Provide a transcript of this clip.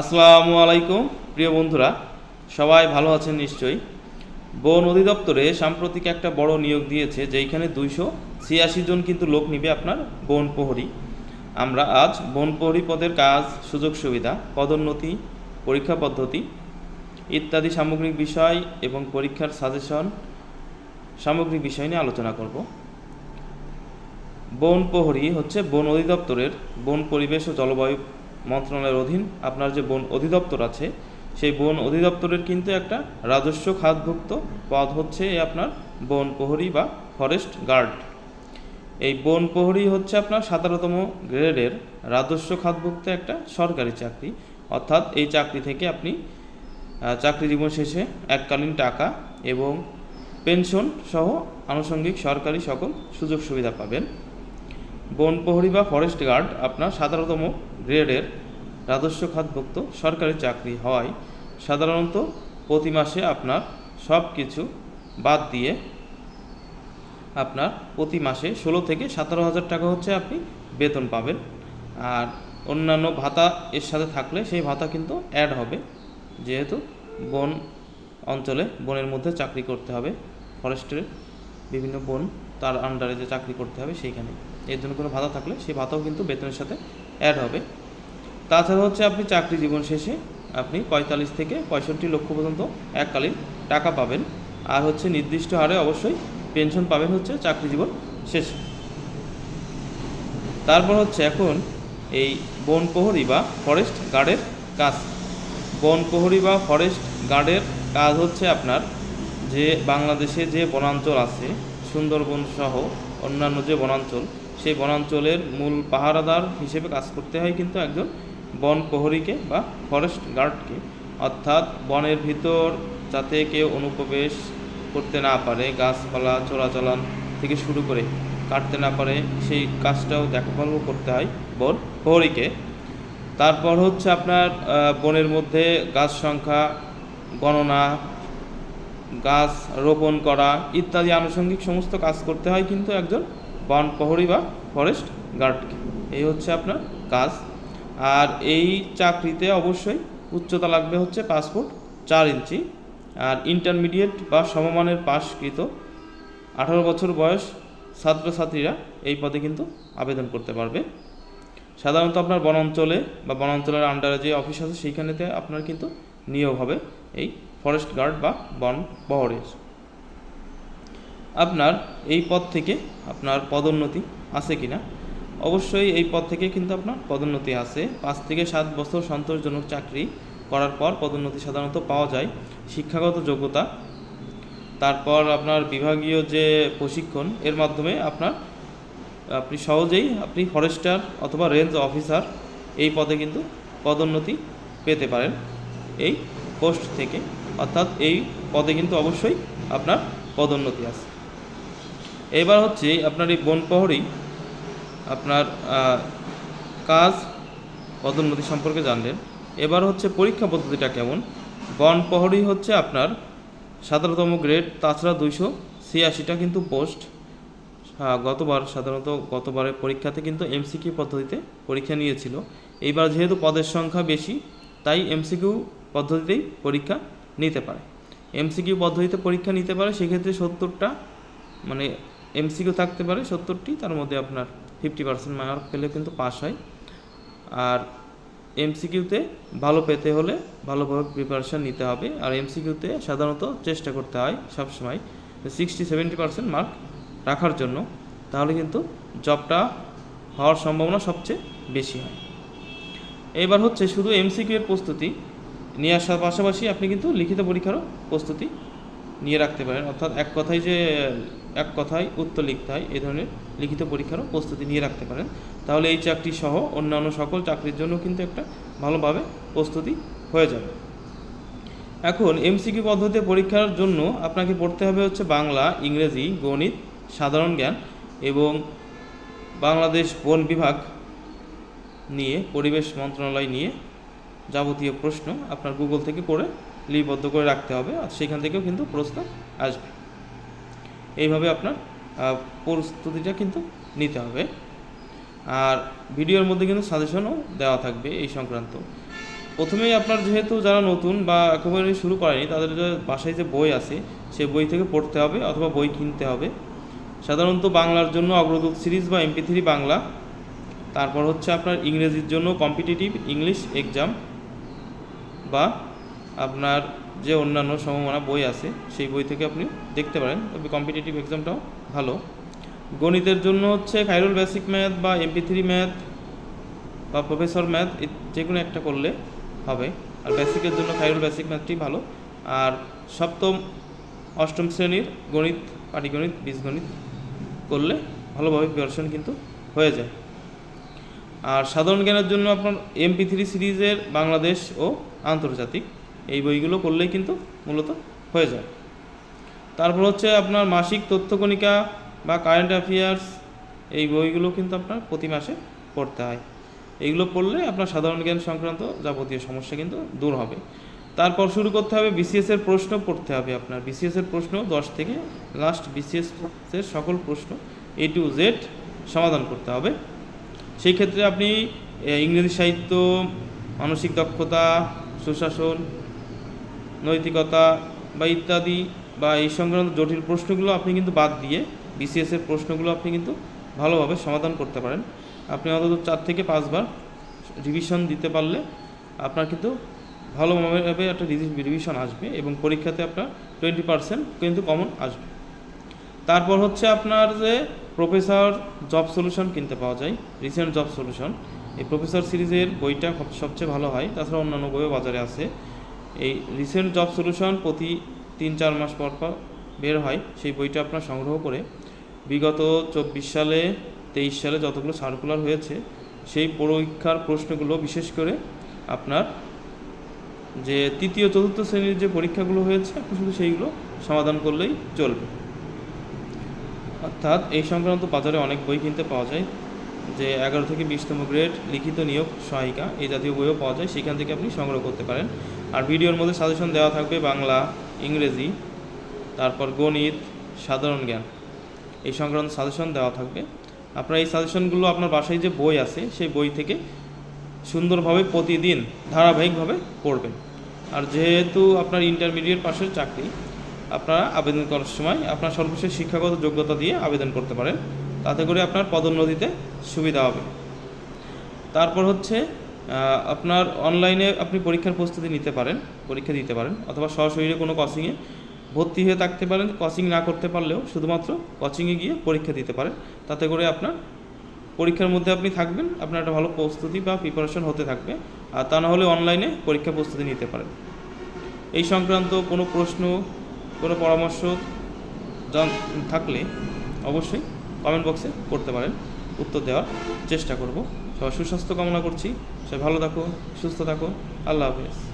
আসসালামু আলাইকুম, প্রিয় বন্ধুরা। সবাই ভালো আছেন নিশ্চয়ই? বন অধিদপ্তরে সাম্প্রতিক একটা বড় নিয়োগ দিয়েছে, যেইখানে দুইশো ছিয়াশি জন কিন্তু লোক নিবে আপনার বন প্রহরী। আমরা আজ বন প্রহরী পদের কাজ, সুযোগ সুবিধা, পদোন্নতি, পরীক্ষা পদ্ধতি ইত্যাদি সামগ্রিক বিষয় এবং পরীক্ষার সাজেশন সামগ্রিক বিষয় নিয়ে আলোচনা করব। বন প্রহরী হচ্ছে বন অধিদপ্তরের বন পরিবেশ ও জলবায়ু মন্ত্রণালয়ের অধীন আপনার যে বন অধিদপ্তর আছে, সেই বন অধিদপ্তরের কিন্তু একটা রাজস্ব খাতভুক্ত পদ হচ্ছে আপনার বন প্রহরী বা ফরেস্ট গার্ড। এই বন প্রহরী হচ্ছে আপনার সতেরোতম গ্রেডের রাজস্ব খাতভুক্ত একটা সরকারি চাকরি। অর্থাৎ এই চাকরি থেকে আপনি চাকরি জীবন শেষে এককালীন টাকা এবং পেনশন সহ আনুষঙ্গিক সরকারি সকল সুযোগ সুবিধা পাবেন। বন প্রহরী বা ফরেস্ট গার্ড আপনার সাধারণতম গ্রেডের রাজস্ব খাতভুক্ত সরকারি চাকরি হওয়ায় সাধারণত প্রতি মাসে আপনার সব কিছু বাদ দিয়ে আপনার প্রতি মাসে ষোলো থেকে সতেরো হাজার টাকা হচ্ছে আপনি বেতন পাবেন। আর অন্যান্য ভাতা এর সাথে থাকলে সেই ভাতা কিন্তু অ্যাড হবে। যেহেতু বন অঞ্চলে বনের মধ্যে চাকরি করতে হবে। ফরেস্টের বিভিন্ন বন তার আন্ডারে যে চাকরি করতে হবে সেইখানে এর জন্য কোনো ভাতা থাকলে সেই ভাতাও কিন্তু বেতনের সাথে অ্যাড হবে। তাছাড়া হচ্ছে আপনি চাকরি জীবন শেষে আপনি পঁয়তাল্লিশ থেকে পঁয়ষট্টি লক্ষ পর্যন্ত এককালীন টাকা পাবেন। আর হচ্ছে নির্দিষ্ট হারে অবশ্যই পেনশন পাবেন হচ্ছে চাকরি জীবন শেষে। তারপর হচ্ছে এখন এই বন প্রহরী বা ফরেস্ট গার্ডের কাজ। বন বা ফরেস্ট গার্ডের কাজ হচ্ছে আপনার যে বাংলাদেশে যে বনাঞ্চল আছে, সুন্দরবন সহ অন্যান্য যে বনাঞ্চল সেই বনাঞ্চলের মূল পাহারাদার হিসেবে কাজ করতে হয় কিন্তু একজন বন প্রহরীকে বা ফরেস্ট গার্ডকে অর্থাৎ বনের ভিতর যাতে কেউ অনুপ্রবেশ করতে না পারে, গাছপালা, চোরাচালান থেকে শুরু করে কাটতে না পারে, সেই কাজটাও দেখাভালও করতে হয় বন প্রহরীকে। তারপর হচ্ছে আপনার বনের মধ্যে গাছ সংখ্যা, গণনা, গাছ রোপণ করা ইত্যাদি আনুষঙ্গিক সমস্ত কাজ করতে হয় কিন্তু একজন বন প্রহরী বা ফরেস্ট গার্ডকে এই হচ্ছে আপনার কাজ। আর এই চাকরিতে অবশ্যই উচ্চতা লাগবে হচ্ছে পাঁচ ফুট চার ইঞ্চি। আর ইন্টারমিডিয়েট বা সমমানের পাশকৃত আঠারো বছর বয়স ছাত্রছাত্রীরা এই পদে কিন্তু আবেদন করতে পারবে। সাধারণত আপনার বনাঞ্চলে বা বনাঞ্চলের আন্ডারে যে অফিস আছে, সেইখানেতে আপনার কিন্তু নিয়োগ হবে এই ফরেস্ট গার্ড বা বন বহরের। আপনার এই পদ থেকে আপনার পদোন্নতি আছে কি না অবশ্যই এই পদ থেকে কিন্তু আপনার পদোন্নতি আছে। পাঁচ থেকে সাত বছর সন্তোষজনক চাকরি করার পর পদোন্নতি সাধারণত পাওয়া যায়। শিক্ষাগত যোগ্যতা, তারপর আপনার বিভাগীয় যে প্রশিক্ষণ, এর মাধ্যমে আপনার, আপনি সহজেই আপনি ফরেস্টার অথবা রেঞ্জ অফিসার এই পদে কিন্তু পদোন্নতি পেতে পারেন এই পোস্ট থেকে। অর্থাৎ এই পদে কিন্তু অবশ্যই আপনার পদোন্নতি আছে। এবার হচ্ছে আপনার এই বন প্রহরী, আপনার কাজ পদোন্নতি সম্পর্কে জানলেন। এবার হচ্ছে পরীক্ষা পদ্ধতিটা কেমন? বন প্রহরী হচ্ছে আপনার সতেরোতম গ্রেড, তাছাড়া দুইশো ছিয়াশিটা কিন্তু পোস্ট। গতবার, সাধারণত গতবারের পরীক্ষাতে কিন্তু এমসিকিউ পদ্ধতিতে পরীক্ষা নিয়েছিল। এইবার যেহেতু পদের সংখ্যা বেশি, তাই এমসিকিউ পদ্ধতিতেই পরীক্ষা নিতে পারে। এমসিকিউ পদ্ধতিতে পরীক্ষা নিতে পারে, সেক্ষেত্রে সত্তরটা মানে এমসিকিউ থাকতে পারে সত্তরটি, তার মধ্যে আপনার ফিফটি পার্সেন্ট মার্ক পেলে কিন্তু পাস হয়। আর এমসিকিউতে ভালো পেতে হলে ভালোভাবে প্রিপারেশান নিতে হবে। আর এমসিকিউতে সাধারণত চেষ্টা করতে হয় সবসময় সিক্সটি সেভেন্টি পার্সেন্ট মার্ক রাখার জন্য। তাহলে কিন্তু জবটা হওয়ার সম্ভাবনা সবচেয়ে বেশি হয়। এবার হচ্ছে শুধু এমসিকিউ এর প্রস্তুতি নিয়ে আসার পাশাপাশি আপনি কিন্তু লিখিত পরীক্ষারও প্রস্তুতি নিয়ে রাখতে পারেন। অর্থাৎ এক কথায় যে এক কথায় উত্তর লিখতে হয় এই ধরনের লিখিত পরীক্ষারও প্রস্তুতি নিয়ে রাখতে পারেন। তাহলে এই চাকরি সহ অন্যান্য সকল চাকরির জন্য কিন্তু একটা ভালোভাবে প্রস্তুতি হয়ে যাবে। এখন এমসিকিউ পদ্ধতিতে পরীক্ষার জন্য আপনাকে পড়তে হবে হচ্ছে বাংলা, ইংরেজি, গণিত, সাধারণ জ্ঞান এবং বাংলাদেশ বন বিভাগ নিয়ে, পরিবেশ মন্ত্রণালয় নিয়ে যাবতীয় প্রশ্ন আপনার গুগল থেকে করে লিপিবদ্ধ করে রাখতে হবে। আর সেখান থেকেও কিন্তু প্রশ্ন আসবে। এইভাবে আপনার প্রস্তুতিটা কিন্তু নিতে হবে। আর ভিডিওর মধ্যে কিন্তু সাজেশনও দেওয়া থাকবে এই সংক্রান্ত। প্রথমেই আপনার যেহেতু যারা নতুন বা একেবারে শুরু করেনি, তাদের বাসায় যে বই আছে, সে বই থেকে পড়তে হবে অথবা বই কিনতে হবে। সাধারণত বাংলার জন্য অগ্রদূত সিরিজ বা এমপি থ্রি বাংলা। তারপর হচ্ছে আপনার ইংরেজির জন্য কম্পিটিটিভ ইংলিশ এক্সাম বা আপনার যে অন্যান্য সমমানা বই আছে, সেই বই থেকে আপনি দেখতে পারেন। তবে কম্পিটিটিভ এক্সামটাও ভালো। গণিতের জন্য হচ্ছে খাইরুল বেসিক ম্যাথ বা এমপি থ্রি ম্যাথ বা প্রফেসর ম্যাথ যে কোনো একটা করলে হবে। আর বেসিকের জন্য খাইরুল বেসিক ম্যাথটি ভালো। আর সপ্তম, অষ্টম শ্রেণির গণিত, পাটিগণিত, বীজগণিত করলে ভালোভাবে প্রিপারেশন কিন্তু হয়ে যায়। আর সাধারণ জ্ঞানের জন্য আপনার এমপি থ্রি সিরিজের বাংলাদেশ ও আন্তর্জাতিক। এই বইগুলো করলেই কিন্তু মূলত হয়ে যায়। তারপর হচ্ছে আপনার মাসিক তথ্যকণিকা বা কারেন্ট অ্যাফেয়ার্স এই বইগুলো কিন্তু আপনার প্রতি মাসে পড়তে হয়। এইগুলো পড়লে আপনার সাধারণ জ্ঞান সংক্রান্ত যাবতীয় সমস্যা কিন্তু দূর হবে। তারপর শুরু করতে হবে বিসিএসের প্রশ্ন পড়তে হবে আপনার। বিসিএসের প্রশ্ন দশ থেকে লাস্ট বিসিএসের সকল প্রশ্ন এ টু জেড সমাধান করতে হবে। সেই ক্ষেত্রে আপনি ইংরেজি সাহিত্য, মানসিক দক্ষতা, সুশাসন নৈতিকতা বা ইত্যাদি বা এই সংক্রান্ত জটিল প্রশ্নগুলো আপনি কিন্তু বাদ দিয়ে বিসিএস এর প্রশ্নগুলো আপনি কিন্তু ভালোভাবে সমাধান করতে পারেন। আপনি অন্তত চার থেকে পাঁচবার রিভিশন দিতে পারলে আপনার কিন্তু ভালোভাবে একটা রিভিশন আসবে এবং পরীক্ষাতে আপনার টোয়েন্টি পার্সেন্ট কিন্তু কমন আসবে। তারপর হচ্ছে আপনার যে প্রফেসর জব সলিউশন কিনতে পাওয়া যায় রিসেন্ট জব সলিউশন এই প্রফেসর সিরিজের বইটা সব- সবচেয়ে ভালো হয়, তাছাড়া অন্যান্য বইও বাজারে আছে। এই রিসেন্ট জব সলিউশন প্রতি তিন, চার মাস পর পর বের হয়। সেই বইটা আপনার সংগ্রহ করে বিগত চব্বিশ সালে, তেইশ সালে যতগুলো সার্কুলার হয়েছে, সেই পরীক্ষার প্রশ্নগুলো বিশেষ করে আপনার যে তৃতীয়, চতুর্থ শ্রেণির যে পরীক্ষাগুলো হয়েছে, আপনি শুধু সেইগুলো সমাধান করলেই চলবে। অর্থাৎ এই সংক্রান্ত বাজারে অনেক বই কিনতে পাওয়া যায়। যে এগারো থেকে বিশতম গ্রেড লিখিত নিয়োগ সহায়িকা, এই জাতীয় বইও পাওয়া যায়, সেখান থেকে আপনি সংগ্রহ করতে পারেন। আর ভিডিওর মধ্যে সাজেশন দেওয়া থাকবে বাংলা, ইংরেজি, তারপর গণিত, সাধারণ জ্ঞান। এই সংক্রান্ত সাজেশন দেওয়া থাকবে। আপনার এই সাজেশনগুলো আপনার বাসায় যে বই আছে, সেই বই থেকে সুন্দরভাবে প্রতিদিন ধারাবাহিকভাবে পড়বেন। আর যেহেতু আপনার ইন্টারমিডিয়েট পাশের চাকরি, আপনারা আবেদন করার সময় আপনার সর্বশেষ শিক্ষাগত যোগ্যতা দিয়ে আবেদন করতে পারেন। তাতে করে আপনার পদোন্নতিতে সুবিধা হবে। তারপর হচ্ছে আপনার অনলাইনে আপনি পরীক্ষার প্রস্তুতি নিতে পারেন, পরীক্ষা দিতে পারেন, অথবা সরাসরি কোনো কোচিংয়ে ভর্তি হয়ে থাকতে পারেন কোচিং না করতে পারলেও শুধুমাত্র কোচিংয়ে গিয়ে পরীক্ষা দিতে পারেন। তাতে করে আপনার পরীক্ষার মধ্যে আপনি থাকবেন, আপনার একটা ভালো প্রস্তুতি বা প্রিপারেশন হতে থাকবে, আর তা না হলে অনলাইনে পরীক্ষা প্রস্তুতি নিতে পারেন। এই সংক্রান্ত কোনো প্রশ্ন, কোনো পরামর্শ থাকলে অবশ্যই কমেন্ট বক্সে করতে পারেন। উত্তর দেওয়ার চেষ্টা করব। সবাই সুস্বাস্থ্য কামনা করছি। সবাই ভালো থাকো সুস্থ থাকো আল্লাহ হাফেজ।